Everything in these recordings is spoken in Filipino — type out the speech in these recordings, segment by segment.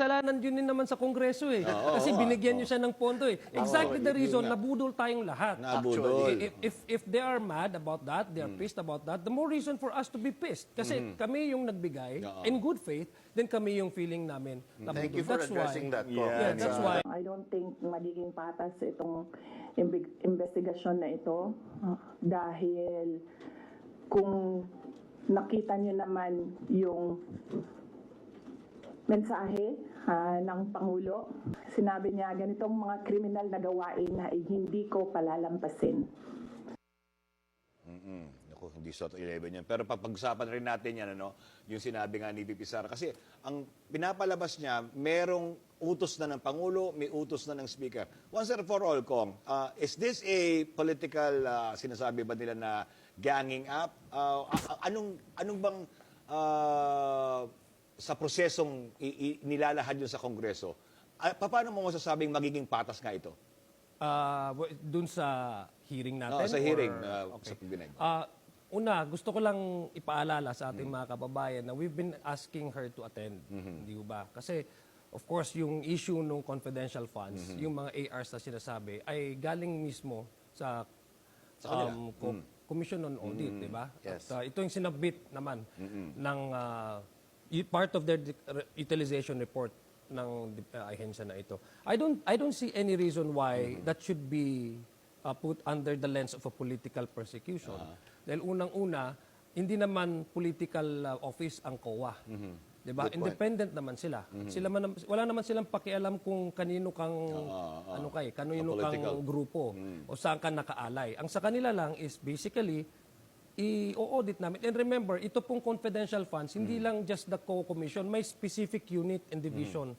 kasalanan yun din naman sa Kongreso eh. Kasi binigyan nyo siya ng pondo eh. Exactly the reason, nabudol tayong lahat. Nabudol. If, if, if they are mad about that, they are pissed about that, the more reason for us to be pissed. Kasi kami yung nagbigay, in good faith, then kami yung feeling namin nabudol. Thank you for That's addressing why, that, Ko. Yeah, that's why. I don't think magiging patas itong imbig- investigasyon na ito dahil kung nakita nyo naman yung mensahe ng Pangulo, sinabi niya ganitong mga kriminal na gawain na hindi ko palalampasin. Ako, hindi SOT 11 yan. Pero pag-usapan rin natin yan, ano, yung sinabi nga ni VP Sara. Kasi ang pinapalabas niya, merong utos na ng Pangulo, may utos na ng Speaker. Once and for all, Kong, uh, is this a political, uh, sinasabi ba nila na ganging up? Uh, anong, anong bang uh, sa prosesong nilalahad yun sa Kongreso, ah, paano mo masasabing magiging patas nga ito? Ah, w- dun sa hearing natin? Oo, sa hearing, or- ah, okay. sa pagdinig. Ah, una, gusto ko lang ipaalala sa ating mga kababayan na we've been asking her to attend. Hindi ko ba? Kasi, of course, yung issue ng confidential funds, yung mga ARs na sinasabi, ay galing mismo sa, kanila. um, co- Commission on Audit, di ba? Yes. At ah, ito yung sinabit naman ng ah, y- part of their utilization report ng ah, ahensya na ito. I don't I don't see any reason why that should be ah, put under the lens of a political persecution. Dahil unang-una, hindi naman political ah, office ang COA. 'Di ba? Independent naman sila. Sila man, wala naman silang pakialam kung kanino kang ano kay, kanino political. kang grupo o saan ka nakaalay. Ang sa kanila lang is basically i-audit namin. And remember, ito pong confidential funds, hindi lang just the co-commission, may specific unit and division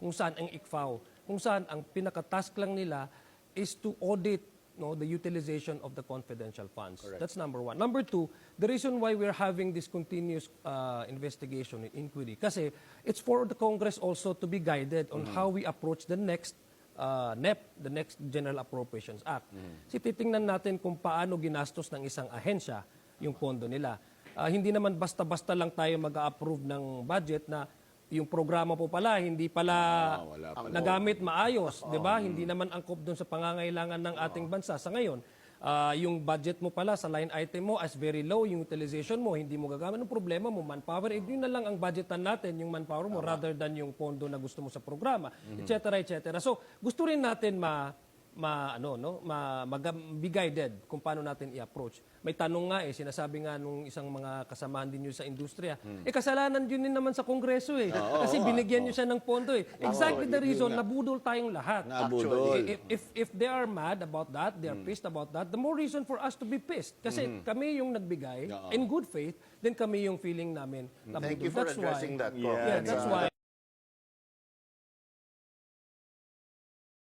kung saan ang ICFAO, kung saan ang pinaka-task lang nila is to audit no, the utilization of the confidential funds. That's number one. Number two, the reason why we're having this continuous uh, investigation and inquiry, kasi it's for the Congress also to be guided on how we approach the next uh, NEP, the next General Appropriations Act. Si titingnan natin kung paano ginastos ng isang ahensya yung pondo nila. Ah, hindi naman basta-basta lang tayo mag-approve ng budget na yung programa po pala hindi pala wala pala. nagamit maayos, 'di ba? Hindi naman angkop doon sa pangangailangan ng ating bansa sa ngayon. Ah, yung budget mo pala sa line item mo as very low, yung utilization mo hindi mo gagamit. Ang problema mo manpower, eh, yun na lang ang budgetan natin, yung manpower mo rather than yung pondo na gusto mo sa programa, et cetera, et cetera. So, gusto rin natin ma ma ano no ma, mag, be guided kung paano natin i-approach. May tanong nga eh sinasabi nga nung isang mga kasamahan din nyo sa industriya, eh kasalanan yun din naman sa Kongreso eh. Kasi binigyan nyo siya ng pondo eh. Exactly the reason nabudol tayong lahat. Nabudol. If, if if they are mad about that, they are pissed about that, the more reason for us to be pissed. Kasi kami yung nagbigay Oo. in good faith, then kami yung feeling namin nabudol. Thank you for That's why- addressing that, Ko. Yeah, that's why